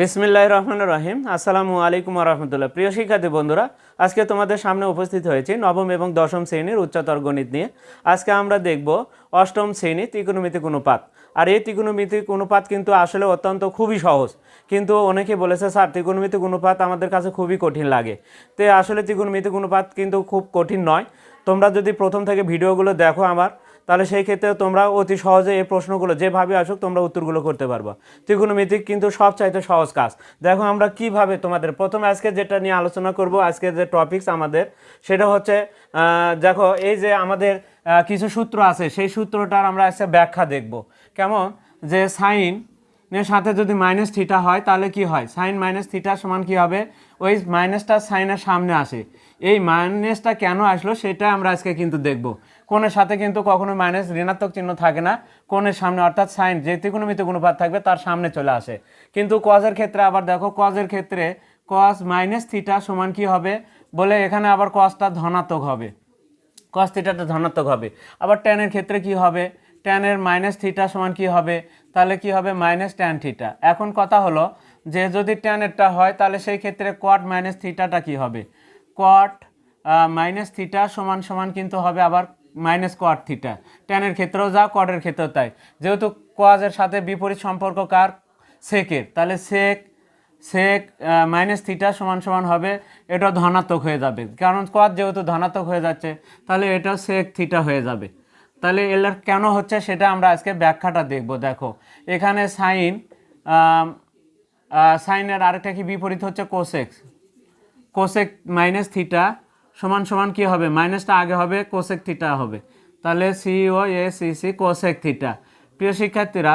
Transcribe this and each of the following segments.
বিসমিল্লাহ রহমান রহিম। আসসালামু আলাইকুম রহমতুল্লাহ। প্রিয় শিক্ষার্থী বন্ধুরা, আজকে তোমাদের সামনে উপস্থিত হয়েছি নবম এবং দশম শ্রেণির উচ্চতর গণিত নিয়ে। আজকে আমরা দেখব অষ্টম শ্রেণি ত্রিকোণমিতিক অনুপাত। আর এই ত্রিকোণমিতিক অনুপাত কিন্তু আসলে অত্যন্ত খুবই সহজ। কিন্তু অনেকে বলেছে, স্যার, ত্রিকোণমিতিক অনুপাত আমাদের কাছে খুবই কঠিন লাগে। তো আসলে ত্রিকোণমিতিক অনুপাত কিন্তু খুব কঠিন নয়। তোমরা যদি প্রথম থেকে ভিডিওগুলো দেখো আমার তাহলে সেই ক্ষেত্রে তোমরা অতি সহজে এই প্রশ্নগুলো যেভাবে আসুক তোমরা উত্তরগুলো করতে পারবা। ত্রিকোণমিতিক কিন্তু সবচাইতে সহজ কাজ। দেখো আমরা কীভাবে তোমাদের প্রথমে আজকে যেটা নিয়ে আলোচনা করব আজকে যে টপিকস আমাদের, সেটা হচ্ছে দেখো এই যে আমাদের কিছু সূত্র আছে, সেই সূত্রটার আমরা আজকে ব্যাখ্যা দেখব। কেমন? যে সাইন এর সাথে যদি মাইনাস থিটা হয়, তাহলে কি হয়? সাইন মাইনাস থিটা সমান কি হবে? ওই মাইনাসটা সাইনের সামনে আসে। এই মাইনাসটা কেন আসলো, সেটা আমরা আজকে কিন্তু দেখব। কোণের সাথে কিন্তু কখনো মাইনাস ঋণাত্মক চিহ্ন থাকে না। কোণের সামনে অর্থাৎ সাইন যে ত্রিকোণমিতিক অনুপাত থাকবে তার সামনে চলে আসে। কিন্তু কজের ক্ষেত্রে আবার দেখো কজের ক্ষেত্রে কস মাইনাস থিটা সমান কি হবে? বলে এখানে আবার কসটা ধনাত্মক হবে। কস থিটাটা ধনাত্মক হবে। আবার ট্যানের ক্ষেত্রে কি হবে? ট্যানের মাইনাস থিটা সমান কি হবে? তাহলে কি হবে? মাইনাস ট্যান থিটা এখন কথা হলো যে যদি ট্যানেরটা হয়, তাহলে সেই ক্ষেত্রে কট মাইনাস থিটাটা কি হবে? কট মাইনাস থিটা সমান সমান কিন্তু হবে আবার মাইনাস কট থিটা ট্যানের ক্ষেত্রেও যা কটের ক্ষেত্রেও তাই। যেহেতু কজের সাথে বিপরীত সম্পর্ক কার? সেকের তাহলে সেক সেক মাইনাস থিটা সমান সমান হবে এটা ধনাত্মক হয়ে যাবে। কারণ কত যেহেতু ধনাত্মক হয়ে যাচ্ছে, তাহলে এটা সেক থিটা হয়ে যাবে। তাহলে এর কেন হচ্ছে সেটা আমরা আজকে ব্যাখ্যাটা দেখব। দেখো, এখানে সাইন সাইনের আরেকটা কি বিপরীত হচ্ছে? কোসেক্স কোসেক মাইনাস থিটা সমান সমান কি হবে? মাইনাসটা আগে হবে কোসেক থিটা হবে। তাহলে C A C C cosec theta প্রিয় শিক্ষার্থীরা,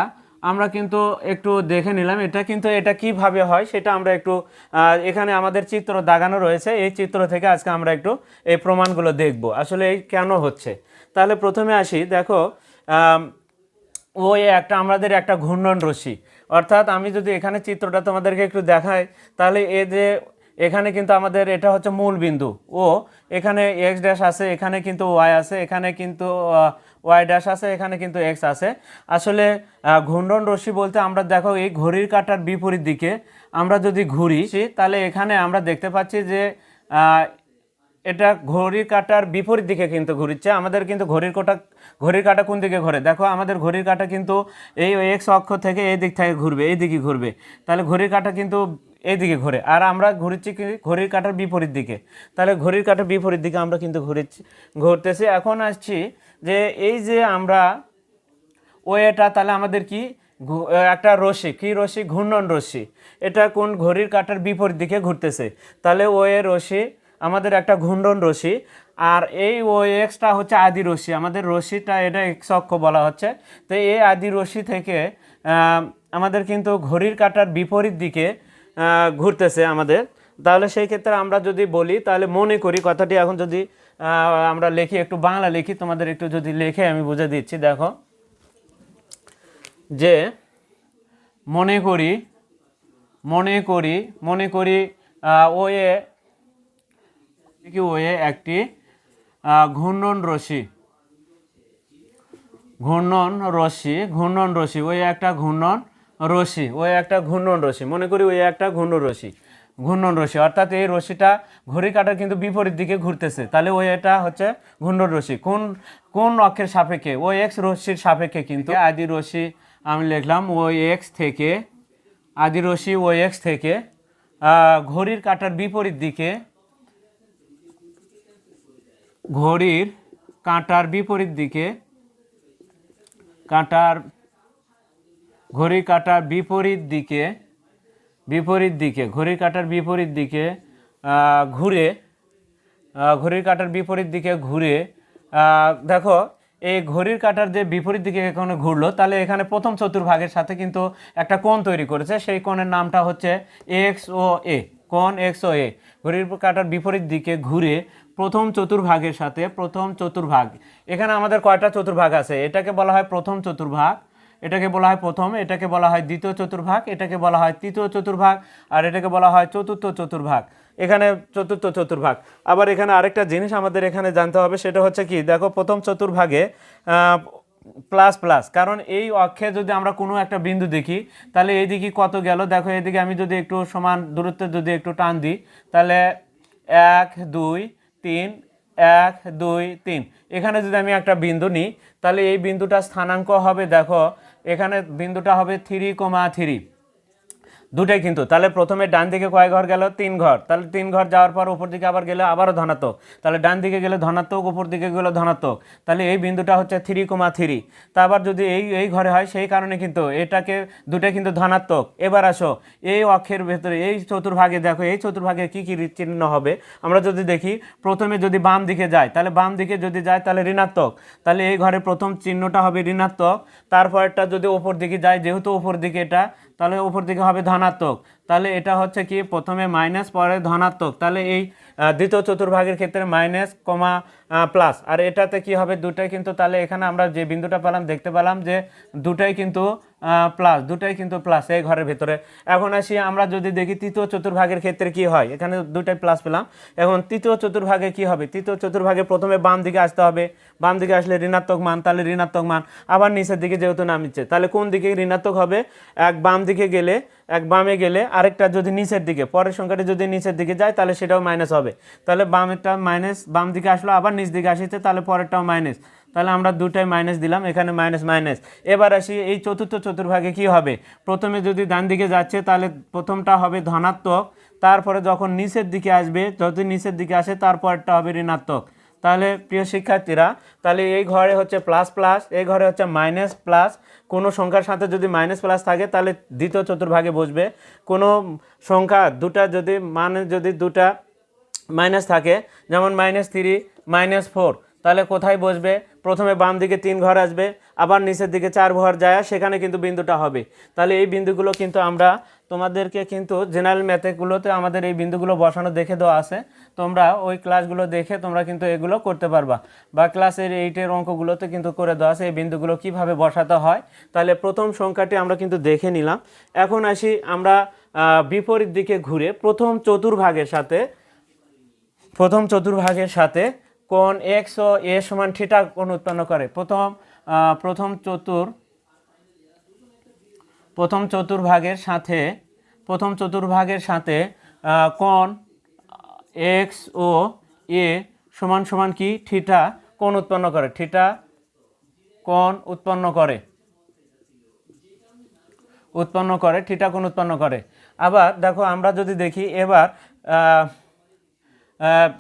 আমরা কিন্তু একটু দেখে নিলাম এটা কিন্তু এটা কীভাবে হয়, সেটা আমরা একটু এখানে আমাদের চিত্র দাগানো রয়েছে। এই চিত্র থেকে আজকে আমরা একটু এই প্রমাণগুলো দেখব। আসলে এই কেন হচ্ছে? তাহলে প্রথমে আসি, দেখো ও একটা, আমাদের একটা ঘূর্ণন রশ্মি। অর্থাৎ আমি যদি এখানে চিত্রটা তোমাদেরকে একটু দেখাই, তাহলে এ যে এখানে কিন্তু আমাদের এটা হচ্ছে মূল বিন্দু। ও, এখানে এক্স ড্যাশ আছে, এখানে কিন্তু ওয়াই আছে, এখানে কিন্তু ওয়াই ড্যাশ আছে, এখানে কিন্তু এক্স আছে। আসলে ঘূর্ণন রশ্মি বলতে আমরা দেখো এই ঘড়ির কাটার বিপরীত দিকে আমরা যদি ঘুরি, তাহলে এখানে আমরা দেখতে পাচ্ছি যে এটা ঘড়ির কাটার বিপরীত দিকে কিন্তু ঘুরিচ্ছে আমাদের কিন্তু ঘড়ির কোটা, ঘড়ির কাটা কোন দিকে ঘোরে? দেখো, আমাদের ঘড়ির কাটা কিন্তু এই এক্স অক্ষ থেকে এই দিক থেকে ঘুরবে, এই দিকে ঘুরবে। তাহলে ঘড়ির কাটা কিন্তু এই দিকে ঘোরে। আর আমরা ঘুরছি ঘড়ির কাঁটার বিপরীত দিকে। তাহলে ঘড়ির কাঁটার বিপরীত দিকে আমরা কিন্তু ঘুরেছি, ঘুরতেছি। এখন আসছি যে এই যে আমরা ওয়েটা, তাহলে আমাদের কি একটা রশ্মি কি রশ্মি ঘূর্ণন রশ্মি এটা কোন ঘড়ির কাঁটার বিপরীত দিকে ঘুরতেছে? তাহলে ও এ রশ্মি আমাদের একটা ঘূর্ণন রশ্মি আর এই ও এক্সটা হচ্ছে আদি রশ্মি আমাদের রশ্মিটা এটা এক্স অক্ষ বলা হচ্ছে। তো এই আদি রশ্মি থেকে আমাদের কিন্তু ঘড়ির কাঁটার বিপরীত দিকে ঘুরতেছে আমাদের। তাহলে সেই ক্ষেত্রে আমরা যদি বলি তাহলে মনে করি কথাটি এখন যদি আমরা লিখি একটু বাংলা লিখি তোমাদের একটু যদি লেখে আমি বুঝে দিচ্ছি দেখো। যে মনে করি মনে করি মনে করি আহ, ও এ কি ও এ একটি ঘূর্ণন রশ্মি। ঘূর্ণন রশ্মি ঘূর্ণন রশ্মি ওই একটা ঘূর্ণন রশ্মি ওই একটা ঘূর্ণন রশ্মি মনে করি ওই একটা ঘূর্ণন রশ্মি ঘূর্ণন রশ্মি অর্থাৎ এই রশ্মিটা ঘড়ি কাটার কিন্তু বিপরীত দিকে ঘুরতেছে। তাহলে ওই এটা হচ্ছে ঘূর্ণন রশ্মি কোন কোন অক্ষের সাপেক্ষে? ওই এক্স রশ্মির সাপেক্ষে কিন্তু আদি রশ্মি আমি লিখলাম ওই এক্স থেকে, আদি রশ্মি ওই এক্স থেকে ঘড়ির কাটার বিপরীত দিকে, ঘড়ির কাঁটার বিপরীত দিকে, কাঁটার ঘড়ির কাটার বিপরীত দিকে বিপরীত দিকে, ঘড়ি কাটার বিপরীত দিকে ঘুরে ঘড়ির কাঁটার বিপরীত দিকে ঘুরে দেখো, এই ঘড়ির কাটার যে বিপরীত দিকে এখানে ঘুরলো, তাহলে এখানে প্রথম চতুর্ভাগের সাথে কিন্তু একটা কোণ তৈরি করেছে, সেই কোণের নামটা হচ্ছে এক্স ও এ কোণ এক্স ও এ ঘড়ির কাটার বিপরীত দিকে ঘুরে প্রথম চতুর্ভাগের সাথে, প্রথম চতুর্ভাগ, এখানে আমাদের কয়টা চতুর্ভাগ আছে? এটাকে বলা হয় প্রথম চতুর্ভাগ এটাকে বলা হয় প্রথম, এটাকে বলা হয় দ্বিতীয় চতুর্ভাগ, এটাকে বলা হয় তৃতীয় চতুর্ভাগ, আর এটাকে বলা হয় চতুর্থ চতুর্ভাগ। এখানে চতুর্থ চতুর্ভাগ। আবার এখানে আরেকটা জিনিস আমাদের এখানে জানতে হবে, সেটা হচ্ছে কি, দেখো প্রথম চতুর্ভাগে প্লাস প্লাস, কারণ এই অক্ষে যদি আমরা কোনো একটা বিন্দু দেখি, তাহলে এইদিকে কত গেল? দেখো এদিকে আমি যদি একটু সমান দূরত্বে যদি একটু টান দিই, তাহলে এক, দুই, তিন, এক, দুই, তিন। এখানে যদি আমি একটা বিন্দু নিই, তাহলে এই বিন্দুটা স্থানাঙ্ক হবে, দেখো এখানে বিন্দুটা হবে থ্রি কমা থ্রি দুটাই কিন্তু। তাহলে প্রথমে ডান দিকে কয় ঘর গেল? তিন ঘর। তাহলে তিন ঘর যাওয়ার পর উপর দিকে আবার গেলে আবারও ধনাত্মক। তাহলে ডান দিকে গেলে ধনাত্মক, উপর দিকে গেলে ধনাত্মক। তাহলে এই বিন্দুটা হচ্ছে থ্রি কমা থ্রি। তা আবার যদি এই এই ঘরে হয়, সেই কারণে কিন্তু এটাকে দুটাই কিন্তু ধনাত্মক। এবার আসো, এই অক্ষের ভেতরে, এই চতুর্ভাগে দেখো, এই চতুর্ভাগে কী কী চিহ্ন হবে? আমরা যদি দেখি, প্রথমে যদি বাম দিকে যায়, তাহলে বাম দিকে যদি যায়, তাহলে ঋণাত্মক। তাহলে এই ঘরে প্রথম চিহ্নটা হবে ঋণাত্মক। তারপরটা যদি ওপর দিকে যায়, যেহেতু ওপর দিকে এটা তাহলে উপর দিকে হবে ধনাত্মক। তাহলে এটা হচ্ছে কি? প্রথমে মাইনাস পরে ধনাত্মক। তাহলে এই দ্বিতীয় চতুর্ভাগের ক্ষেত্রে মাইনাস কমা প্লাস আর এটাতে কি হবে? দুটাই কিন্তু তাহলে এখানে আমরা যে বিন্দুটা পেলাম, দেখতে পেলাম যে দুটাই কিন্তু প্লাস দুটাই কিন্তু প্লাস এই ঘরের ভেতরে। এখন আসি, আমরা যদি দেখি তৃতীয় চতুর্ভাগের ক্ষেত্রে কি হয়? এখানে দুটাই প্লাস পেলাম। এখন তৃতীয় চতুর্ভাগে কি হবে? তৃতীয় চতুর্ভাগে প্রথমে বাম দিকে আসতে হবে। বাম দিকে আসলে ঋণাত্মক মান, তাহলে ঋণাত্মক মান। আবার নিচের দিকে যেহেতু নামিচ্ছে, তাহলে কোন দিকে ঋণাত্মক হবে? এক বাম দিকে গেলে, এক বামে গেলে আরেকটা যদি নিচের দিকে, পরের সংখ্যাটি যদি নিচের দিকে যায়, তাহলে সেটাও মাইনাস হবে। তাহলে বামেরটা মাইনাস বাম দিকে আসলো, আবার নিচ দিকে আসিছে তাহলে পরেরটাও মাইনাস তাহলে আমরা দুটাই মাইনাস দিলাম, এখানে মাইনাস মাইনাস এবার আসি এই চতুর্থ চতুর্ভাগে কি হবে? প্রথমে যদি ডান দিকে যাচ্ছে, তাহলে প্রথমটা হবে ধনাত্মক। তারপরে যখন নিচের দিকে আসবে যত নিচের দিকে আসে, তারপরটা হবে ঋণাত্মক। তাহলে প্রিয় শিক্ষার্থীরা, তাহলে এই ঘরে হচ্ছে প্লাস প্লাস এই ঘরে হচ্ছে মাইনাস প্লাস কোনো সংখ্যার সাথে যদি মাইনাস প্লাস থাকে, তাহলে দ্বিতীয় চতুর্ভাগে বসবে। কোনো সংখ্যা দুটা যদি মানে যদি দুটা মাইনাস থাকে, যেমন মাইনাস থ্রি মাইনাস ফোর তাহলে কোথায় বসবে? প্রথমে বাম দিকে তিন ঘর আসবে, আবার নিচের দিকে চার ঘর যায়, সেখানে কিন্তু বিন্দুটা হবে। তাহলে এই বিন্দুগুলো কিন্তু আমরা তোমাদেরকে কিন্তু জেনারেল ম্যাথেগুলোতে আমাদের এই বিন্দুগুলো বসানো দেখে দেওয়া আছে। তোমরা ওই ক্লাসগুলো দেখে তোমরা কিন্তু এগুলো করতে পারবা। বা ক্লাসের এইটের অঙ্কগুলোতে কিন্তু করে দেওয়া আছে এই বিন্দুগুলো কীভাবে বসাতে হয়। তাহলে প্রথম সংখ্যাটি আমরা কিন্তু দেখে নিলাম। এখন আসি আমরা বিপরীত দিকে ঘুরে প্রথম চতুর্ভাগের সাথে, প্রথম চতুর্ভাগের সাথে কোণ এক্স ও এ সমান থিটা কোণ উৎপন্ন করে। প্রথম প্রথম চতুর, প্রথম চতুর্ভাগের সাথে, প্রথম চতুর্ভাগের সাথে কোন এক্স ও এ সমান সমান কি? থিটা কোন উৎপন্ন করে। থিটা কোন উৎপন্ন করে। উৎপন্ন করে, থিটা কোন উৎপন্ন করে। আবার দেখো, আমরা যদি দেখি এবার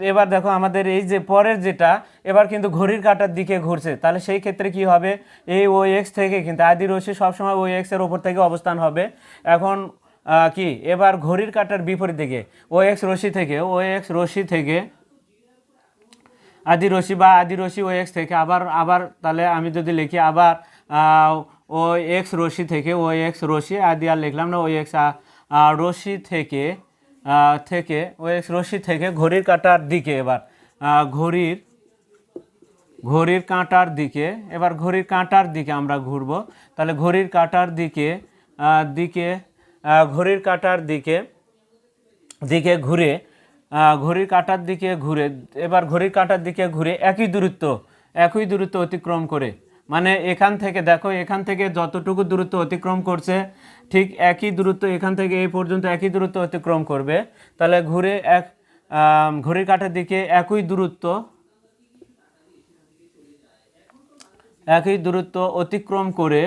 এবার দেখো আমাদের এই যে পরের যেটা, এবার কিন্তু ঘড়ির কাঁটার দিকে ঘুরছে। তাহলে সেই ক্ষেত্রে কি হবে? এই ও এক্স থেকে কিন্তু আদি রশ্মি সবসময় ওই এক্সের ওপর থেকে অবস্থান হবে। এখন কি? এবার ঘড়ির কাঁটার বিপরীত দিকে ও এক্স রশ্মি থেকে ও এক্স রশ্মি থেকে, আদি রশ্মি বা আদি রশ্মি ও এক্স থেকে আবার আবার তাহলে আমি যদি লিখি আবার ও এক্স রশ্মি থেকে ও এক্স রশ্মি, আদি আর লিখলাম না ও এক্স রশ্মি থেকে থেকে, ওই রশ্মি থেকে ঘড়ির কাঁটার দিকে এবার। ঘড়ির ঘড়ির কাঁটার দিকে, এবার ঘড়ির কাঁটার দিকে আমরা ঘুরবো। তাহলে ঘড়ির কাঁটার দিকে দিকে ঘড়ির কাঁটার দিকে দিকে ঘুরে ঘড়ির কাঁটার দিকে ঘুরে, এবার ঘড়ির কাঁটার দিকে ঘুরে একই দূরত্ব একই দূরত্ব অতিক্রম করে মানে এখান থেকে, দেখো, এখান থেকে যতটুকু দূরত্ব অতিক্রম করছে, ঠিক একই দূরত্ব এখান থেকে এই পর্যন্ত একই দূরত্ব অতিক্রম করবে। তাহলে ঘুরে এক ঘড়ির কাঁটার দিকে একই দূরত্ব একই দূরত্ব অতিক্রম করে,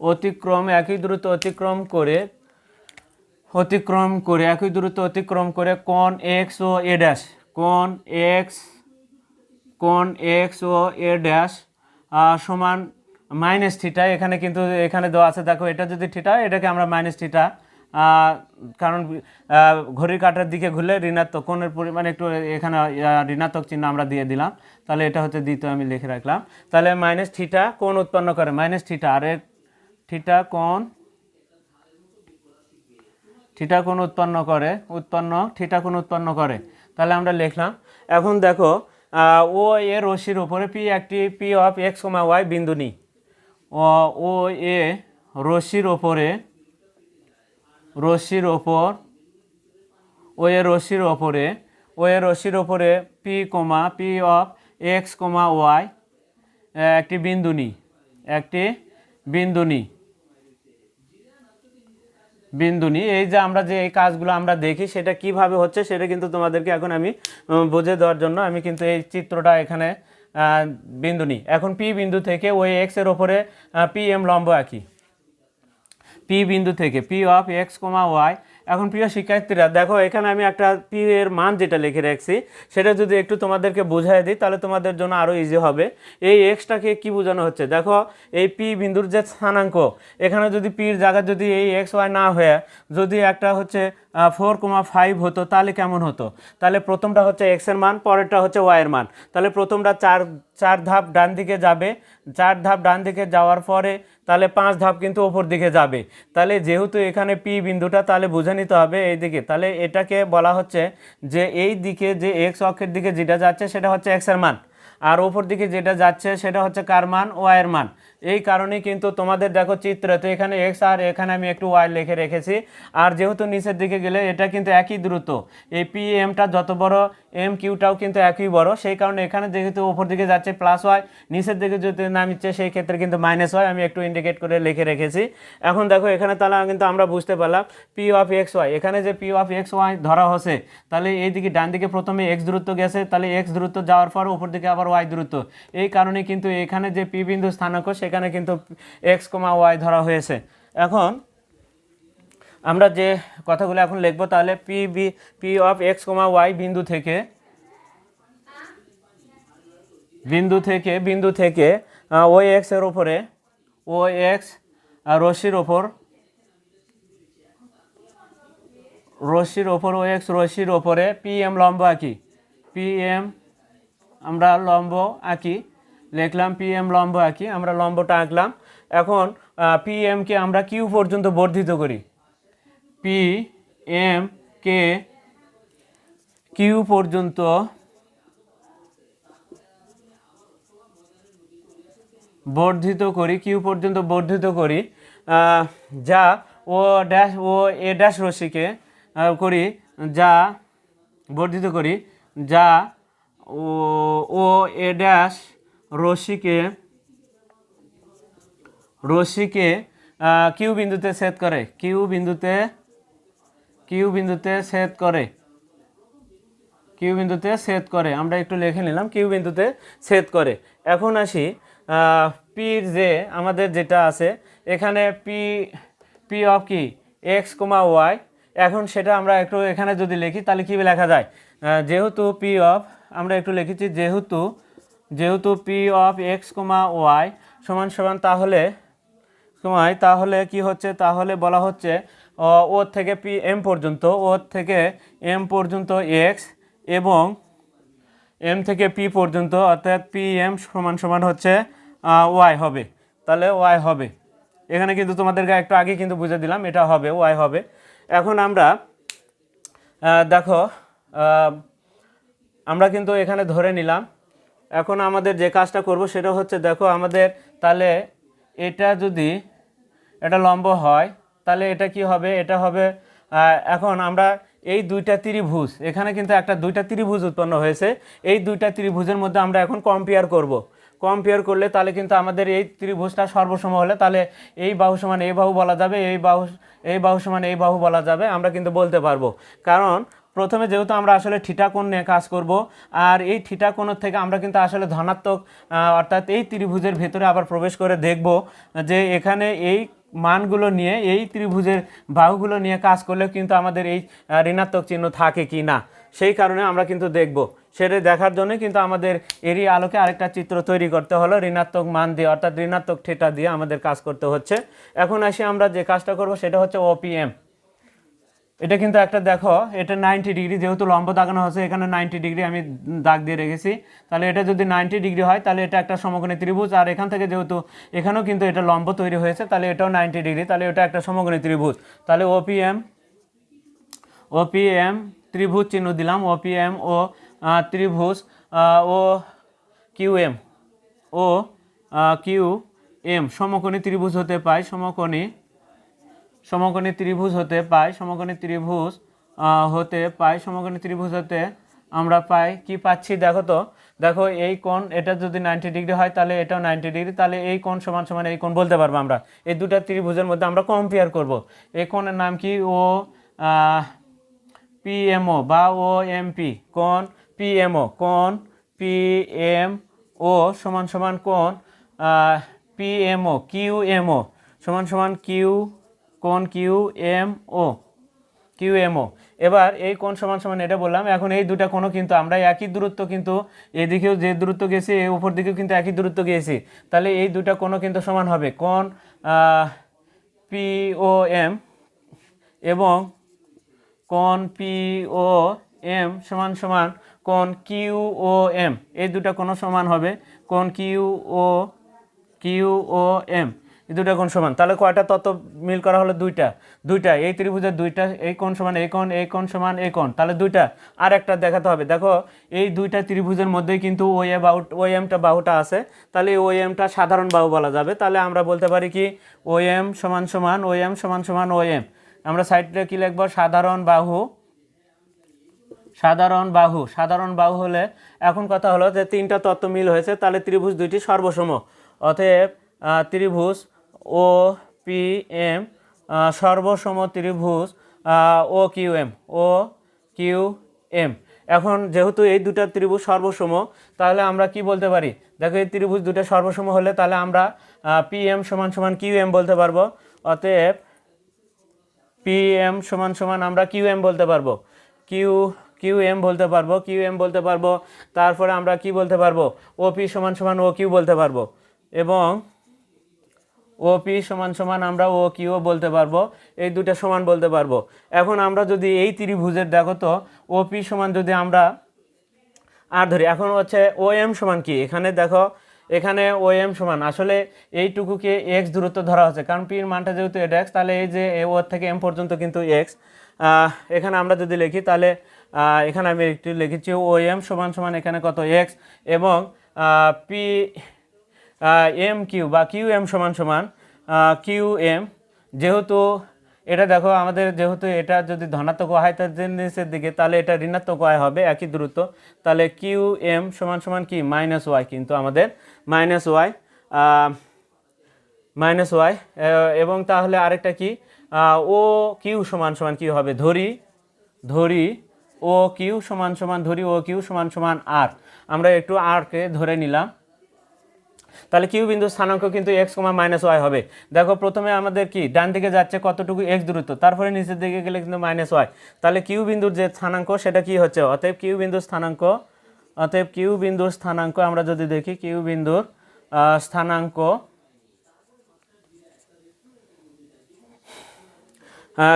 অতিক্রম, একই দূরত্ব অতিক্রম করে অতিক্রম করে, একই দূরত্ব অতিক্রম করে কোন এক্স ও এ ড্যাশ কোন এক্স কোন এক্স ও এ ড্যাশ সমান মাইনাস থিটা। এখানে কিন্তু এখানে দেওয়া আছে, দেখো এটা যদি থিটা, এটাকে আমরা মাইনাস থিটা কারণ ঘড়ির কাঁটার দিকে ঘুরলে ঋণাত্মক কোণের পরিমাণ একটু এখানে ঋণাত্মক চিহ্ন আমরা দিয়ে দিলাম। তাহলে এটা হচ্ছে দ্বিতীয় আমি লিখে রাখলাম। তাহলে মাইনাস থিটা কোণ উৎপন্ন করে, মাইনাস থিটা, আর থিটা কোণ থিটা কোণ উৎপন্ন করে, উৎপন্ন, থিটা কোণ উৎপন্ন করে। তাহলে আমরা লিখলাম, এখন দেখো ও এ রশ্মির উপরে পি একটি P of X comma Y বিন্দু নিই। ও এ রশ্মির ওপরে রশ্মির ওপর ও এ রশ্মির ওপরে ও এ রশ্মির ওপরে P comma P of X comma Y একটি বিন্দু নিই। একটি বিন্দু নিই। বিন্দু নিই। এই যে আমরা যে এই কাজগুলো আমরা দেখি, সেটা কীভাবে হচ্ছে সেটা কিন্তু তোমাদেরকে এখন আমি বুঝে দেওয়ার জন্য আমি কিন্তু এই চিত্রটা এখানে বিন্দুনি এখন পি বিন্দু থেকে ওই এক্সের ওপরে পি এম লম্ব আঁকি পি বিন্দু থেকে P of X comma Y এখন প্রিয় শিক্ষার্থীরা, দেখো, এখানে আমি একটা পি এর মান যেটা লিখে রাখছি, সেটা যদি একটু তোমাদেরকে বোঝায় দিই, তাহলে তোমাদের জন্য আরও ইজি হবে। এই এক্সটাকে কি বোঝানো হচ্ছে? দেখো, এই পি বিন্দুর যে স্থানাঙ্ক, এখানে যদি পির জায়গা যদি এই এক্স ওয়াই না হয়ে, যদি একটা হচ্ছে ফোর কমা ফাইভ হতো, তাহলে কেমন হতো? তাহলে প্রথমটা হচ্ছে এক্সের মান, পরেরটা হচ্ছে ওয়াইয়ের মান। তাহলে প্রথমটা চার চার ধাপ ডান দিকে যাবে। চার ধাপ ডান দিকে যাওয়ার পরে তাহলে পাঁচ ধাপ কিন্তু ওপর দিকে যাবে। তাহলে যেহেতু এখানে পি বিন্দুটা, তাহলে বুঝে নিতে হবে এই দিকে তাহলে এটাকে বলা হচ্ছে যে এই দিকে যে এক্স অক্ষের দিকে যেটা যাচ্ছে, সেটা হচ্ছে এক্সের মান। আর ওপর দিকে যেটা যাচ্ছে, সেটা হচ্ছে কার মান? ওয়াইয়ের মান। এই কারণে কিন্তু তোমাদের দেখো চিত্রতে এখানে এক্স আর এখানে আমি একটু ওয়াই লিখে রেখেছি। আর যেহেতু নিচের দিকে গেলে এটা কিন্তু একই দ্রুত। এই পি এমটা যত বড় এম কিউটাও কিন্তু একই বড়। সেই কারণে এখানে যেহেতু ওপর দিকে যাচ্ছে প্লাস ওয়াই নিচের দিকে যদি নামিচ্ছে, সেই ক্ষেত্রে কিন্তু মাইনাস ওয়াই আমি একটু ইন্ডিকেট করে লিখে রেখেছি। এখন দেখো, এখানে তাহলে কিন্তু আমরা বুঝতে পারলাম পি অফ এক্স ওয়াই এখানে যে পি অফ এক্স ওয়াই ধরা হচ্ছে, তাহলে এই দিকে ডান দিকে প্রথমে এক্স দূরত্ব গেছে, তাহলে এক্স দূরত্ব যাওয়ার পর উপর দিকে আবার ওয়াই দূরত্ব। এই কারণে কিন্তু এখানে যে পি বিন্দু স্থানাঙ্ক, সেখানে কিন্তু এক্স কমা ওয়াই ধরা হয়েছে। এখন আমরা যে কথাগুলো এখন লিখব তাহলে P B P of X comma Y বিন্দু থেকে বিন্দু থেকে বিন্দু থেকে ও এক্সের ওপরে ও এক্স রশ্মির ওপর রশ্মির ওপর ও এক্স রশ্মির ওপরে পি এম লম্ব আঁকি পি এম আমরা লম্ব আঁকি, লিখলাম পি এম লম্ব আঁকি, আমরা লম্বটা আঁকলাম, এখন পি এমকে আমরা কিউ পর্যন্ত বর্ধিত করি। পি এম কে কিউ পর্যন্ত বর্ধিত করি কিউ পর্যন্ত বর্ধিত করি যা ও ড্যাশ ও এ ড্যাশ রশ্মিকে করি, যা বর্ধিত করি, যা ও ও এ ড্যাশ রশ্মিকে রশ্মিকে কিউ বিন্দুতে ছেদ করে কিউ বিন্দুতে কিউ বিন্দুতে ছেদ করে। কিউ বিন্দুতে ছেদ করে। আমরা একটু লিখে নিলাম, কিউ বিন্দুতে ছেদ করে। এখন আসি পির যে আমাদের যেটা আছে, এখানে পি পি অফ কি? এক্স কমা ওয়াই এখন সেটা আমরা একটু এখানে যদি লিখি, তাহলে কী লেখা যায়? যেহেতু পি অফ আমরা একটু লিখেছি, যেহেতু যেহেতু P of X comma Y সমান সমান তাহলে সময় তাহলে কি হচ্ছে? তাহলে বলা হচ্ছে ও থেকে পি, এম পর্যন্ত ওর থেকে এম পর্যন্ত এক্স এবং এম থেকে পি পর্যন্ত, অর্থাৎ পি, এম সমান সমান হচ্ছে ওয়াই হবে। তাহলে ওয়াই হবে। এখানে কিন্তু তোমাদেরকে একটু আগে কিন্তু বুঝে দিলাম, এটা হবে, ওয়াই হবে। এখন আমরা দেখো আমরা কিন্তু এখানে ধরে নিলাম। এখন আমাদের যে কাজটা করব সেটা হচ্ছে, দেখো, আমাদের তাহলে এটা যদি, এটা লম্ব হয় তাহলে এটা কি হবে? এটা হবে এখন আমরা এই দুইটা ত্রিভুজ, এখানে কিন্তু একটা দুইটা ত্রিভুজ উৎপন্ন হয়েছে। এই দুইটা ত্রিভুজের মধ্যে আমরা এখন কম্পেয়ার করব। কম্পেয়ার করলে তাহলে কিন্তু আমাদের এই ত্রিভুজটা সর্বসম হলে তাহলে এই বাহু সমান এই বাহু বলা যাবে, এই বাহু এই বাহু সমান এই বাহু বলা যাবে, আমরা কিন্তু বলতে পারব। কারণ প্রথমে যেহেতু আমরা আসলে ঠিটা নিয়ে কাজ করব, আর এই ঠিটা থেকে আমরা কিন্তু আসলে ধনাত্মক অর্থাৎ এই ত্রিভুজের ভেতরে আবার প্রবেশ করে দেখব যে এখানে এই মানগুলো নিয়ে, এই ত্রিভুজের বাহুগুলো নিয়ে কাজ করলেও কিন্তু আমাদের এই ঋণাত্মক চিহ্ন থাকে কি না? সেই কারণে আমরা কিন্তু দেখব। সেটা দেখার জন্য কিন্তু আমাদের এরই আলোকে আরেকটা চিত্র তৈরি করতে হলো, ঋণাত্মক মান দিয়ে, অর্থাৎ ঋণাত্মক ঠেটা দিয়ে আমাদের কাজ করতে হচ্ছে। এখন আসি আমরা যে কাজটা করব, সেটা হচ্ছে ওপিএম এটা কিন্তু একটা দেখো, এটা নাইনটি ডিগ্রি যেহেতু লম্ব দাগানো হচ্ছে এখানে নাইনটি ডিগ্রি আমি দাগ দিয়ে রেখেছি। তাহলে এটা যদি নাইনটি ডিগ্রি হয়, তাহলে এটা একটা সমকোণী ত্রিভুজ, আর এখান থেকে যেহেতু এখানেও কিন্তু এটা লম্ব তৈরি হয়েছে, তাহলে এটাও নাইনটি ডিগ্রি তাহলে এটা একটা সমকোণী ত্রিভুজ। তাহলে ওপিএম ওপিএম ত্রিভুজ চিহ্ন দিলাম ওপিএম ও ত্রিভুজ ও কিউএম ও কিউ এম সমকোণী ত্রিভুজ হতে পায়, সমকোণী সমকোণী ত্রিভুজ হতে পাই, সমকোণী ত্রিভুজ হতে পাই, সমকোণী ত্রিভুজ হতে আমরা পাই। কি পাচ্ছি দেখো তো? দেখো এই কোণ, এটা যদি নাইনটি ডিগ্রি হয়, তাহলে এটাও নাইনটি ডিগ্রি তাহলে এই কোণ সমান সমান এই কোণ বলতে পারব আমরা। এই দুটা ত্রিভুজের মধ্যে আমরা কম্পেয়ার করব। এই কোণের নাম কি? ও পিএমও বা ও এমপি কোণ পিএমও কোণ পিএমও সমান সমান কোণ পিএমও কিউএমও সমান সমান কিউ কোণ কিউ এম ও কিউএমও এবার এই কোন সমান সমান এটা বললাম, এখন এই দুটা কোণও কিন্তু আমরা একই দূরত্ব কিন্তু এদিকেও যে দূরত্ব গেছি এই উপর দিকেও কিন্তু একই দূরত্ব গিয়েছি তাহলে এই দুটা কোণও কিন্তু সমান হবে, কোণ পিওএম এবং কোণ পিও এম সমান সমান কোন কিউ ও এম। এই দুটা কোনো সমান হবে কোন Q O Q O M. এই দুটা কোণ সমান। তাহলে কয়টা তত্ত্ব মিল করা হলো দুইটা? দুইটা, এই ত্রিভুজের দুইটা, এই কোণ সমান, এই কোণ এই কোণ সমান, এই কোণ। তাহলে দুইটা আর একটা দেখাতে হবে। দেখো, এই দুইটা ত্রিভুজের মধ্যেই কিন্তু ওই এ বাহু ওই এমটা বাহুটা আছে। তাহলে ওই এমটা সাধারণ বাহু বলা যাবে। তাহলে আমরা বলতে পারি কি, ওই এম সমান সমান, ওই এম সমান সমান, ওই এম আমরা সাইডটা কি লিখব? সাধারণ বাহু সাধারণ বাহু। সাধারণ বাহু হলে এখন কথা হলো যে তিনটা তত্ত্ব মিল হয়েছে। তাহলে ত্রিভুজ দুইটি সর্বসম। অতএব ত্রিভুজ ও পি এম সর্বসম ত্রিভুজ O Q M O Q M এখন যেহেতু এই দুটা ত্রিভুজ সর্বসম, তাহলে আমরা কি বলতে পারি? দেখো, এই ত্রিভুজ দুটো সর্বসম হলে তাহলে আমরা পি এম সমান সমান কিউ এম বলতে পারব। অতএব পি এম সমান সমান আমরা কিউ এম বলতে পারব। কিউ কিউ এম বলতে পারব কিউ এম বলতে পারব। তারপরে আমরা কি বলতে পারব? ও পি সমান সমান ও কিউ বলতে পারব। এবং ও, পি সমান সমান আমরা ও কিউ বলতে পারব। এই দুটা সমান বলতে পারব। এখন আমরা যদি এই ত্রিভুজের, দেখো তো, ও, পি সমান যদি আমরা আর ধরি, এখন হচ্ছে ও, এম সমান কি? এখানে দেখো, এখানে ও, এম সমান। আসলে এইটুকুকে এক্স দূরত্ব ধরা হচ্ছে, কারণ পির মানটা যেহেতু এটা এক্স তাহলে এই যে ও, থেকে এম পর্যন্ত কিন্তু এক্স এখানে আমরা যদি লিখি, তাহলে এখানে আমি একটু লিখেছি, ও, এম সমান সমান এখানে কত এক্স এবং পি এম কিউ বা কিউ এম সমান সমান কিউ এম যেহেতু এটা দেখো আমাদের যেহেতু এটা যদি ধনাত্মক হয় তার যে নিচের দিকে, তাহলে এটা ঋণাত্মক আয় হবে, একই দূরত্ব। তাহলে কিউ এম সমান সমান কি? মাইনাস ওয়াই কিন্তু আমাদের মাইনাস ওয়াই মাইনাস ওয়াই এবং তাহলে আরেকটা কি? ও কিউ সমান সমান কি হবে? ধরি ধরি ও কিউ সমান সমান, ধরি ও কিউ সমান সমান আর আমরা একটু আরকে ধরে নিলাম। তাহলে কিউ বিন্দু স্থানাঙ্ক কিন্তু এক্স কমা মাইনাস ওয়াই হবে। দেখো প্রথমে আমাদের কি, ডান দিকে যাচ্ছে কতটুকু এক্স দূরত্ব, তারপরে নিচের দিকে গেলে কিন্তু মাইনাস ওয়াই তাহলে কিউ বিন্দুর যে স্থানাঙ্ক, সেটা কি হচ্ছে? অতএব কিউ বিন্দুর স্থানাঙ্ক, অতএব কিউ বিন্দুর স্থানাঙ্ক আমরা যদি দেখি, কিউ বিন্দুর স্থানাঙ্ক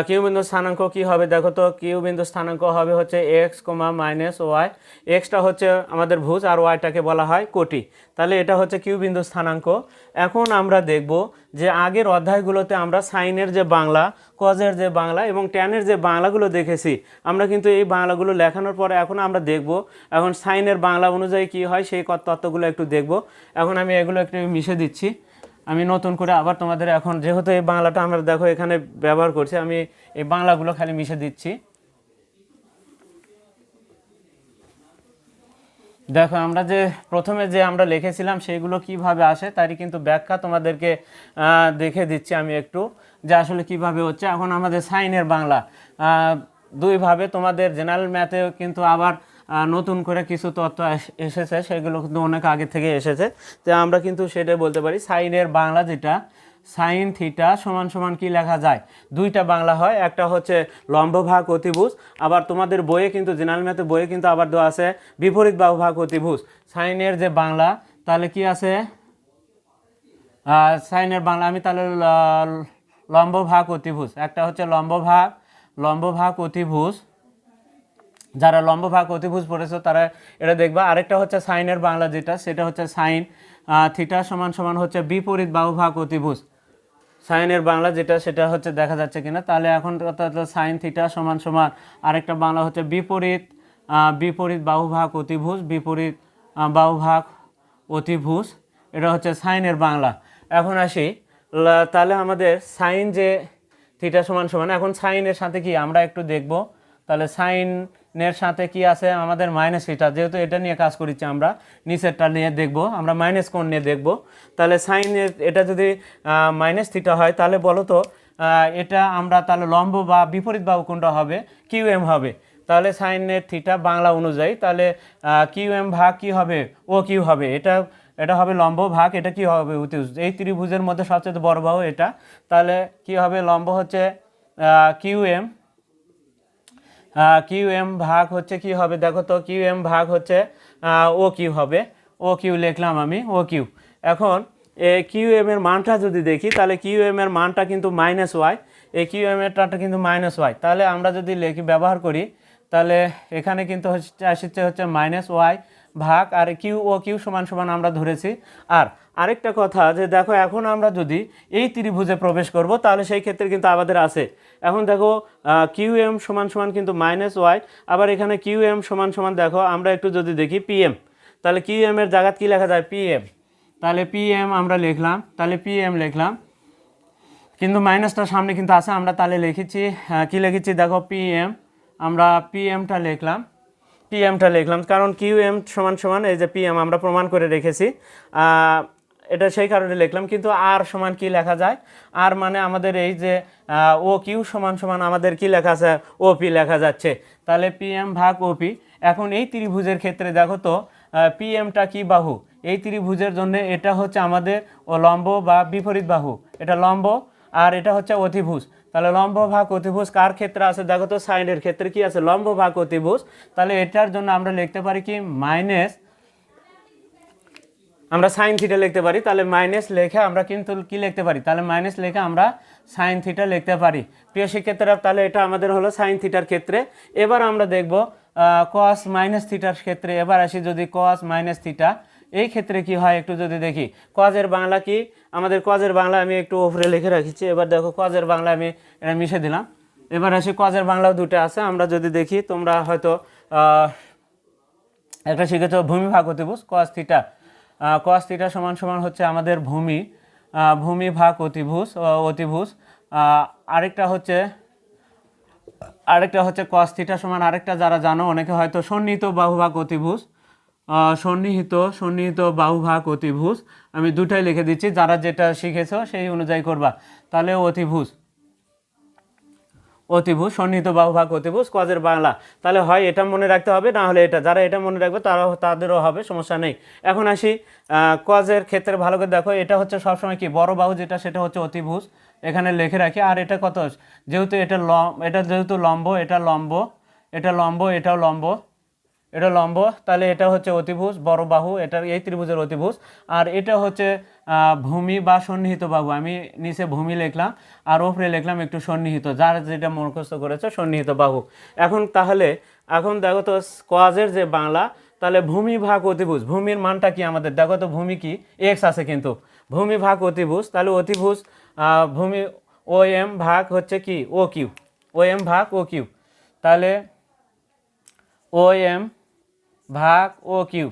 কিউ বিন্দু স্থানাঙ্ক কি হবে? দেখো তো, কিউ বিন্দু স্থানাঙ্ক হবে হচ্ছে এক্স কমা মাইনাস ওয়াই এক্সটা হচ্ছে আমাদের ভুজ আর ওয়াইটাকে বলা হয় কোটি। তাহলে এটা হচ্ছে কিউ বিন্দু স্থানাঙ্ক। এখন আমরা দেখব যে আগের অধ্যায়গুলোতে আমরা সাইনের যে বাংলা কজের যে বাংলা এবং ট্যানের যে বাংলাগুলো দেখেছি, আমরা কিন্তু এই বাংলাগুলো লেখানোর পরে এখন আমরা দেখব, এখন সাইনের বাংলা অনুযায়ী কি হয়, সেই তত্ত্বগুলো একটু দেখব। এখন আমি এগুলো একটু মিশে দিচ্ছি। আমি নতুন করে আবার তোমাদের এখন, যেহেতু এই বাংলাটা আমরা দেখো এখানে ব্যবহার করছি, আমি এই বাংলাগুলো খালি মিশে দিচ্ছি। দেখো, আমরা যে প্রথমে যে আমরা লিখেছিলাম সেগুলো কীভাবে আসে তারই কিন্তু ব্যাখ্যা তোমাদেরকে দেখে দিচ্ছি আমি একটু, যে আসলে কীভাবে হচ্ছে। এখন আমাদের সাইনের বাংলা দুইভাবে তোমাদের জেনারেল ম্যাথেও কিন্তু আবার নতুন করে কিছু তথ্য এস- এসেছে, সেগুলো কিন্তু অনেক আগে থেকে এসেছে। তো আমরা কিন্তু সেটাই বলতে পারি, সাইনের বাংলা যেটা, সাইন থিটা সমান সমান কি লেখা যায়? দুইটা বাংলা হয়, একটা হচ্ছে লম্বভাগ অতিভুজ, আবার তোমাদের বইয়ে কিন্তু, জেনারেল ম্যাথে বইয়ে কিন্তু আবার দেওয়া আছে বিপরীত বাহুভাগ অতিভুজ। সাইনের যে বাংলা, তাহলে কি আছে? সাইনের বাংলা, আমি তাহলে ল- লম্বভাগ অতিভুজ, একটা হচ্ছে লম্বভাগ লম্বভাগ অতিভুজ যারা লম্বভাগ অতিভুজ পড়েছো তারা এটা দেখবা। আরেকটা হচ্ছে সাইনের বাংলা যেটা সেটা হচ্ছে সাইন থিটা সমান সমান হচ্ছে বিপরীত বাহুভাগ অতিভুজ। সাইনের বাংলা যেটা সেটা হচ্ছে দেখা যাচ্ছে কিনা। তাহলে এখন সাইন থিটা সমান সমান। আরেকটা বাংলা হচ্ছে বিপরীত বিপরীত বাহুভাগ অতিভুজ বিপরীত আহ, বাহুভাগ অতিভুজ। এটা হচ্ছে সাইনের বাংলা। এখন আসি। তাহলে আমাদের সাইন যে থিটা সমান সমান এখন সাইনের সাথে কি আমরা একটু দেখব? তাহলে সাইনের সাথে কি আছে? আমাদের মাইনাস থিটা যেহেতু এটা নিয়ে কাজ করেছি আমরা, নিচেরটা নিয়ে দেখব। আমরা মাইনাস কোণ নিয়ে দেখব। তাহলে সাইনের এটা যদি মাইনাস থিটা হয়, তাহলে বলো তো এটা আমরা তাহলে লম্ব বা বিপরীত বাহু কোনটা হবে? কিউ এম হবে। তাহলে সাইনের থিটা বাংলা অনুযায়ী, তাহলে কিউ এম ভাগ কি হবে? ও কিউ হবে। এটা এটা হবে লম্ব ভাগ, এটা কি হবে? অতিভুজ এই ত্রিভুজের মধ্যে সবচেয়ে বড় বাহু এটা। তাহলে কি হবে? লম্ব হচ্ছে কিউ এম কিউ এম ভাগ হচ্ছে কি হবে? দেখো তো, কিউ এম ভাগ হচ্ছে ও কিউ হবে। ও কিউ লিখলাম আমি, ও কিউ। এখন কিউ এম এর মানটা যদি দেখি, তাহলে কিউ এম এর মানটা কিন্তু মাইনাস ওয়াই এই কিউ এম এরটা কিন্তু মাইনাস ওয়াই তাহলে আমরা যদি লেখি, ব্যবহার করি, তাহলে এখানে কিন্তু আসছে হচ্ছে মাইনাস ওয়াই ভাগ, আর কিউ ও কিউ সমান সমান আমরা ধরেছি। আর আরেকটা কথা যে দেখো, এখন আমরা যদি এই ত্রিভুজে প্রবেশ করব, তাহলে সেই ক্ষেত্রে কিন্তু আমাদের আছে। এখন দেখো কিউ এম সমান সমান কিন্তু মাইনাস ওয়াই আবার এখানে কিউ এম সমান সমান দেখো, আমরা একটু যদি দেখি পি এম তাহলে কিউ এম এর জায়গাত কী লেখা যায়? পি এম তাহলে পি এম আমরা লিখলাম, তাহলে পি এম লিখলাম। কিন্তু মাইনাসটা সামনে কিন্তু আছে, আমরা তাহলে লিখেছি কি লিখেছি? দেখো পি এম আমরা পি এমটা লিখলাম। পি এমটা লিখলাম, কারণ কিউ এম সমান সমান, এই যে পি এম আমরা প্রমাণ করে রেখেছি। এটা সেই কারণে লিখলাম, কিন্তু আর সমান কি লেখা যায়? আর মানে আমাদের এই যে ও কিউ সমান সমান আমাদের কি লেখা আছে? ও পি লেখা যাচ্ছে। তাহলে পি এম ভাগ ও পি এখন এই ত্রিভুজের ক্ষেত্রে দেখো তো পি এমটা কি বাহু? এই ত্রিভুজের জন্য এটা হচ্ছে আমাদের ও লম্ব বা বিপরীত বাহু। এটা লম্ব আর এটা হচ্ছে অতিভুজ। তাহলে লম্ব ভাগ অতিভুজ কার ক্ষেত্রে আছে? দেখো তো সাইনের ক্ষেত্রে কি আছে? লম্ব ভাগ অতিভুজ। তাহলে এটার জন্য আমরা লিখতে পারি কি? মাইনাস আমরা সাইন থিটা লিখতে পারি, তাহলে মাইনাস লেখে আমরা কিন্তু কি লিখতে পারি? তাহলে মাইনাস লেখে আমরা সাইন থিটা লিখতে পারি। প্রিয় শিক্ষার্থীরা, তাহলে এটা আমাদের হলো সাইন থিটার ক্ষেত্রে। এবার আমরা দেখব কস মাইনাস থিটার ক্ষেত্রে। এবার আসি যদি কস মাইনাস থিটা এই ক্ষেত্রে কি হয় একটু যদি দেখি। কজের বাংলা কি? আমাদের কজের বাংলা আমি একটু উপরে লিখে রাখিছি। এবার দেখো কজের বাংলা আমি এটা মিশে দিলাম। এবার আসি কজের বাংলাও দুটো আছে। আমরা যদি দেখি, তোমরা হয়তো একটা শিখেছো ভূমি ভাগ অতিভুজ কস থিটা কস থিটা সমান সমান হচ্ছে আমাদের ভূমি ভূমি ভাগ অতিভুজ অতিভুজ। আরেকটা হচ্ছে আরেকটা হচ্ছে কস থিটা সমান আরেকটা যারা জানো, অনেকে হয়তো সন্নিহিত বাহুভাগ অতিভুজ সন্নিহিত সন্নিহিত বাহুভাগ অতিভুজ। আমি দুটাই লিখে দিচ্ছি, যারা যেটা শিখেছো সেই অনুযায়ী করবা। তাহলে অতিভুজ। অতিভুজ সন্নিহিত বাহুভাগ অতিভুজ কজের বাংলা। তাহলে হয় এটা মনে রাখতে হবে, না হলে এটা। যারা এটা মনে রাখবে, তারাও, তাদেরও হবে, সমস্যা নেই। এখন আসি কজের ক্ষেত্রে ভালো করে দেখো, এটা হচ্ছে সবসময় কি? বড় বাহু যেটা, সেটা হচ্ছে অতিভুজ এখানে লেখে রাখি, আর এটা কত? যেহেতু এটা লম এটা যেহেতু লম্ব, এটা লম্ব এটা লম্ব, এটাও লম্ব, এটা লম্ব, তাহলে এটা হচ্ছে অতিভুজ বড় বাহু, এটা এই ত্রিভুজের অতিভুজ আর এটা হচ্ছে ভূমি বা সন্নিহিত বাহু। আমি নিচে ভূমি লিখলাম আর ওপরে লিখলাম একটু সন্নিহিত। যার যেটা মুখস্থ করেছে সন্নিহিত বাহু। এখন তাহলে, এখন দেখো তো কজের যে বাংলা, তাহলে ভূমি ভাগ অতিভুজ। ভূমির মানটা কি আমাদের? দেখো তো ভূমি কি? এক্স আছে কিন্তু। ভূমি ভাগ অতিভুজ, তাহলে অতিভুজ ভূমি ও এম ভাগ হচ্ছে কি? ও কিউ। ও এম ভাগ ও কিউ। তাহলে ও এম ভাগ ও কিউ।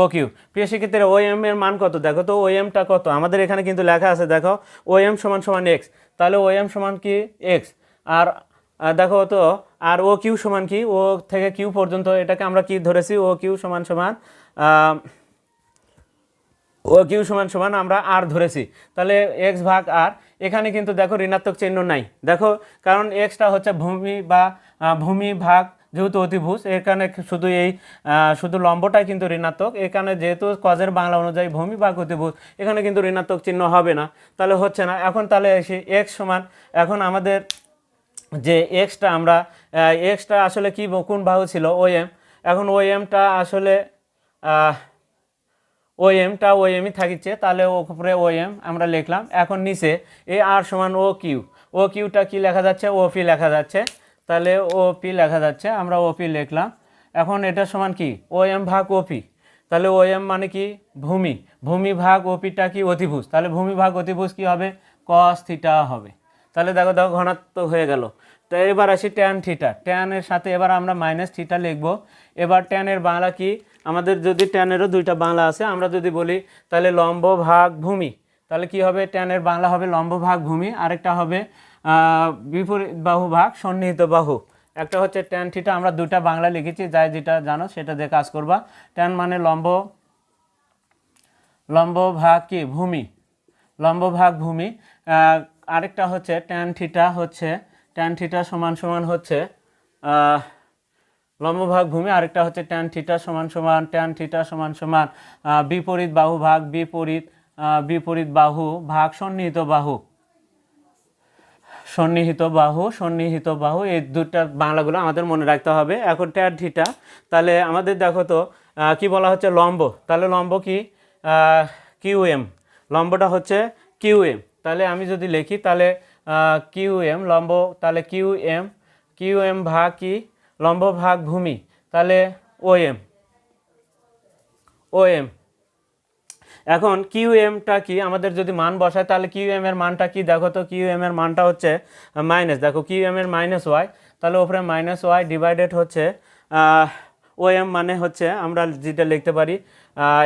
ও কিউ প্রিয় শিক্ষার্থীরা ও এম এর মান কত? দেখো তো ও এমটা কত? আমাদের এখানে কিন্তু লেখা আছে, দেখো ও এম সমান সমান এক্স তাহলে ও এম সমান কি? এক্স আর দেখো তো, আর ও কিউ সমান কি? ও থেকে কিউ পর্যন্ত এটাকে আমরা কি ধরেছি? ও কিউ সমান সমান ও কিউ সমান সমান আমরা আর ধরেছি। তাহলে এক্স ভাগ আর এখানে কিন্তু দেখো ঋণাত্মক চিহ্ন নাই। দেখো, কারণ এক্সটা হচ্ছে ভূমি বা ভূমি ভাগ যেহেতু অতিভুজ, এখানে শুধু এই শুধু লম্বটাই কিন্তু ঋণাত্মক। এখানে যেহেতু কজের বাংলা অনুযায়ী ভূমি বা অতিভুজ, এখানে কিন্তু ঋণাত্মক চিহ্ন হবে না। তাহলে হচ্ছে না। এখন তাহলে এসে এক্স সমান, এখন আমাদের যে এক্সটা আমরা এক্সটা আসলে কি কোন বাহু ছিল? ও এম এখন ও এমটা আসলে ও এমটা ও এমই থাকিচ্ছে। তাহলে উপরে ও এম আমরা লিখলাম। এখন নিচে এ আর সমান ও কিউ ও কিউটা কি লেখা যাচ্ছে? ও পি লেখা যাচ্ছে। তাহলে ও পি লেখা যাচ্ছে, আমরা ও পি লিখলাম। এখন এটা সমান কি? ও এম ভাগ ও পি তাহলে ও এম মানে কি? ভূমি। ভূমি ভাগ ও পিটা কি অতিভুজ তাহলে ভূমি ভাগ অতিভুজ কি হবে? কস থিটা হবে। তাহলে দেখো দেখো ঘনাত্মক হয়ে গেল। তো এবার আসি ট্যান থিটা ট্যানের সাথে এবার আমরা মাইনাস থিটা লিখব। এবার ট্যানের বাংলা কি? আমাদের যদি ট্যানেরও দুইটা বাংলা আছে, আমরা যদি বলি তাহলে লম্ব ভাগ ভূমি। তাহলে কি হবে? ট্যানের বাংলা হবে লম্ব ভাগ ভূমি। আরেকটা হবে বিপরীত বাহু ভাগ সন্নিহিত বাহু। একটা হচ্ছে ট্যান থিটা আমরা দুটা বাংলা লিখেছি, যাই যেটা জানো সেটা দিয়ে কাজ করবা। ট্যান মানে লম্ব লম্ব ভাগ কি? ভূমি। লম্ব ভাগ ভূমি। আরেকটা হচ্ছে ট্যান থিটা হচ্ছে ট্যান থিটা সমান সমান হচ্ছে লম্ব ভাগ ভূমি। আরেকটা হচ্ছে ট্যান থিটা সমান সমান ট্যান থিটা সমান সমান বিপরীত বাহু ভাগ, বিপরীত বিপরীত বাহু ভাগ সন্নিহিত বাহু। সন্নিহিত বাহু সন্নিহিত বাহু, এই দুটা বাংলাগুলো আমাদের মনে রাখতে হবে। এখন ট্যান থিটা তাহলে আমাদের দেখো তো কি বলা হচ্ছে? লম্ব। তাহলে লম্ব কি? কিউ এম লম্বটা হচ্ছে কিউ এম তাহলে আমি যদি লিখি, তাহলে কিউ এম লম্ব, তাহলে কিউ এম কিউ এম ভাগ কি? লম্ব ভাগ ভূমি। তাহলে ও এম ও এম এখন কিউ এমটা কি? আমাদের যদি মান বসায়, তাহলে কিউ এম এর মানটা কি? দেখো তো কিউ এম এর মানটা হচ্ছে মাইনাস দেখো কিউ এম এর মাইনাস ওয়াই তাহলে ওপরে মাইনাস ওয়াই ডিভাইডেড হচ্ছে ও এম মানে হচ্ছে, আমরা যেটা লিখতে পারি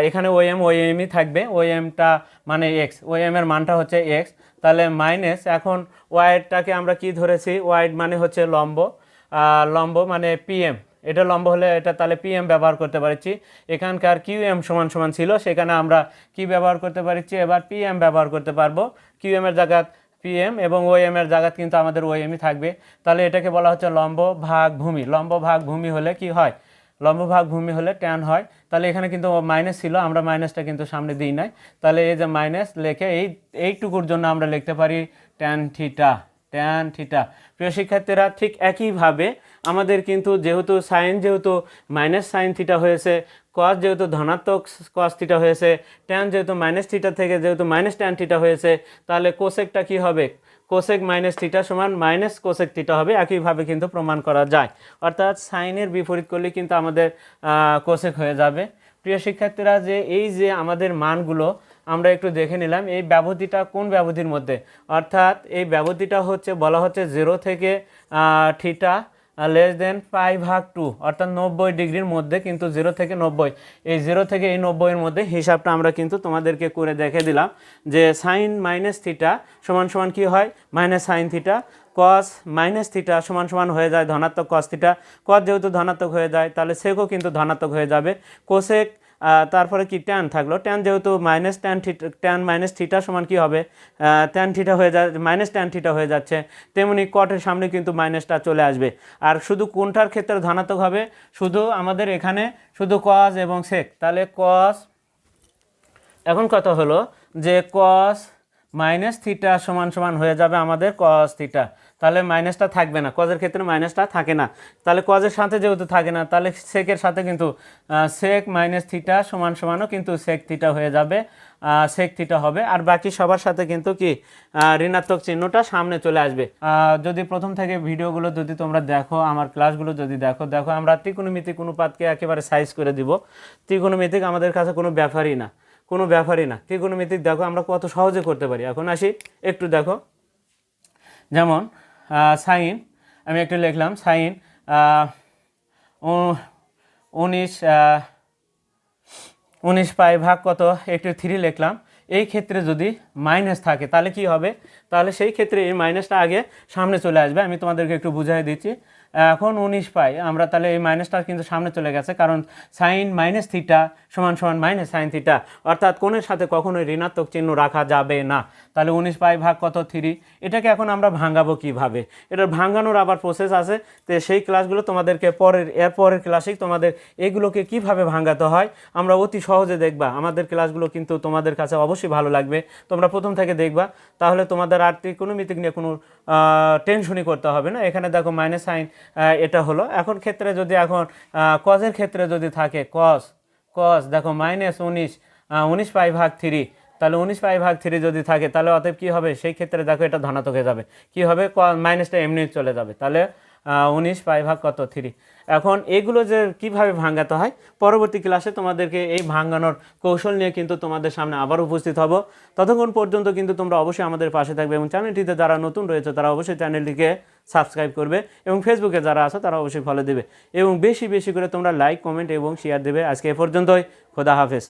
এখানে ও এম ও এমই থাকবে। ও এমটা মানে এক্স ও এম এর মানটা হচ্ছে এক্স তাহলে মাইনাস এখন ওয়াইডটাকে আমরা কি ধরেছি? ওয়াইড মানে হচ্ছে লম্ব লম্ব মানে পিএম এটা লম্ব হলে এটা তাহলে পিএম ব্যবহার করতে পারছি। এখানকার কিউ এম সমান সমান ছিল, সেখানে আমরা কি ব্যবহার করতে পারছি? এবার পিএম ব্যবহার করতে পারব। কিউ এম এর জায়গাত পিএম এবং ও এম এর জায়গাত কিন্তু আমাদের ও এমই থাকবে। তাহলে এটাকে বলা হচ্ছে লম্ব ভাগ ভূমি। লম্ব ভাগ ভূমি হলে কি হয়? লম্ব ভাগ ভূমি হলে ট্যান হয়। তাহলে এখানে কিন্তু মাইনাস ছিল, আমরা মাইনাসটা কিন্তু সামনে দিই নাই। তাহলে এই যে মাইনাস লেখে এই, এইটুকুর জন্য আমরা লিখতে পারি ট্যান থিটা ট্যান থিটা প্রিয় শিক্ষার্থীরা, ঠিক একইভাবে আমাদের কিন্তু যেহেতু সাইন যেহেতু মাইনাস সাইন থিটা হয়েছে কস যেহেতু ধনাত্মক কস থিটা হয়েছে ট্যান যেহেতু মাইনাস থিটা থেকে যেহেতু মাইনাস ট্যান থিটা হয়েছে, তাহলে কোসেকটা কি হবে? কোসেক মাইনাস থিটা সমান মাইনাস কোসেক থিটা হবে, একইভাবে কিন্তু প্রমাণ করা যায়। অর্থাৎ সাইনের বিপরীত করলে কিন্তু আমাদের কোসেক হয়ে যাবে। প্রিয় শিক্ষার্থীরা, যে এই যে আমাদের মানগুলো, আমরা একটু দেখে নিলাম, এই ব্যবধিটা কোন ব্যবধির মধ্যে? অর্থাৎ এই ব্যবধিটা হচ্ছে, বলা হচ্ছে জিরো থেকে থিটা লেস দেন পাই ভাগ টু অর্থাৎ নব্বই ডিগ্রির মধ্যে কিন্তু জিরো থেকে নব্বই। এই জিরো থেকে এই নব্বইয়ের মধ্যে হিসাবটা আমরা কিন্তু তোমাদেরকে করে দেখে দিলাম যে সাইন মাইনাস থিটা সমান সমান কি হয়? Minus sine theta cos minus theta সমান সমান হয়ে যায়, ধনাত্মক কস থিটা কস যেহেতু ধনাত্মক হয়ে যায়, তাহলে সেকও কিন্তু ধনাত্মক হয়ে যাবে। কোসেক তারপরে কি ট্যান থাকল? ট্যান যেহেতু minus tan theta tan minus theta সমান কি হবে? ট্যান থিটা হয়ে যা মাইনাস ট্যান থিটা হয়ে যাচ্ছে। তেমনি কটের সামনে কিন্তু মাইনাসটা চলে আসবে। আর শুধু কোনটার ক্ষেত্রে ধনাত্মক হবে? শুধু আমাদের এখানে শুধু কস এবং সেক তাহলে কস এখন কথা হলো যে কস মাইনাস থিটা সমান সমান হয়ে যাবে আমাদের কস থিটা তাহলে মাইনাসটা থাকবে না। কজের ক্ষেত্রে মাইনাসটা থাকে না। তাহলে কজের সাথে যেহেতু থাকে না, তাহলে সেকের সাথে কিন্তু সেক মাইনাস থিটা সমান সমানও কিন্তু সেক থিটা হয়ে যাবে সেক থিটা হবে। আর বাকি সবার সাথে কিন্তু কি ঋণাত্মক চিহ্নটা সামনে চলে আসবে। যদি প্রথম থেকে ভিডিওগুলো যদি তোমরা দেখো, আমার ক্লাসগুলো যদি দেখো দেখো আমরা ত্রিকোণমিতিক অনুপাতকে একেবারে সাইজ করে দিব। ত্রিকোণমিতিক আমাদের কাছে কোনো ব্যাপারই না, কোনো ব্যাপারই না। ত্রিকোণমিতিক দেখো আমরা কত সহজে করতে পারি। এখন আসি, একটু দেখো। যেমন সাইন, আমি একটু লিখলাম, সাইন উনিশ উনিশ পাই ভাগ কত? একটু থ্রি লিখলাম। এই ক্ষেত্রে যদি মাইনাস থাকে, তাহলে কি হবে? তাহলে সেই ক্ষেত্রে এই মাইনাসটা আগে সামনে চলে আসবে। আমি তোমাদেরকে একটু বুঝাই দিচ্ছি। এখন উনিশ পাই, আমরা তাহলে এই মাইনাসটা কিন্তু সামনে চলে গেছে, কারণ সাইন মাইনাস থিটা সমান সমান মাইনাস সাইন থিটা অর্থাৎ কোণের সাথে কখনোই ঋণাত্মক চিহ্ন রাখা যাবে না। তাহলে উনিশ পাই ভাগ কত? থ্রি এটাকে এখন আমরা ভাঙাবো কীভাবে? এটার ভাঙানোর আবার প্রসেস আছে। তো সেই ক্লাসগুলো তোমাদেরকে পরের, এর পরের ক্লাসেই তোমাদের এগুলোকে কীভাবে ভাঙাতে হয়, আমরা অতি সহজে দেখবা। আমাদের ক্লাসগুলো কিন্তু তোমাদের কাছে অবশ্যই ভালো লাগবে। তোমরা প্রথম থেকে দেখবা। তাহলে তোমাদের আর ত্রিকোণমিতিক নিয়ে কোনো টেনশনই করতে হবে না। এখানে দেখো মাইনাস সাইন এটা হলো। এখন ক্ষেত্রে যদি এখন কজের ক্ষেত্রে যদি থাকে কস কস দেখো মাইনাস উনিশ উনিশ পাই ভাগ থ্রি তাহলে উনিশ পাই ভাগ থ্রি যদি থাকে, তাহলে অতএব কী হবে? সেই ক্ষেত্রে দেখো এটা ধনাত্মক হয়ে যাবে। কী হবে? মাইনাসটা এমনি চলে যাবে। তাহলে উনিশ পাই ভাগ কত? থ্রি। এখন এগুলো যে কীভাবে ভাঙাতে হয়, পরবর্তী ক্লাসে তোমাদেরকে এই ভাঙানোর কৌশল নিয়ে কিন্তু তোমাদের সামনে আবার উপস্থিত হব। ততক্ষণ পর্যন্ত কিন্তু তোমরা অবশ্যই আমাদের পাশে থাকবে এবং চ্যানেলটিতে যারা নতুন রয়েছে, তারা অবশ্যই চ্যানেলটিকে সাবস্ক্রাইব করবে এবং ফেসবুকে যারা আছো, তারা অবশ্যই ফলো দেবে। এবং বেশি বেশি করে তোমরা লাইক কমেন্ট এবং শেয়ার দেবে। আজকে এ পর্যন্তই। খোদা হাফেজ।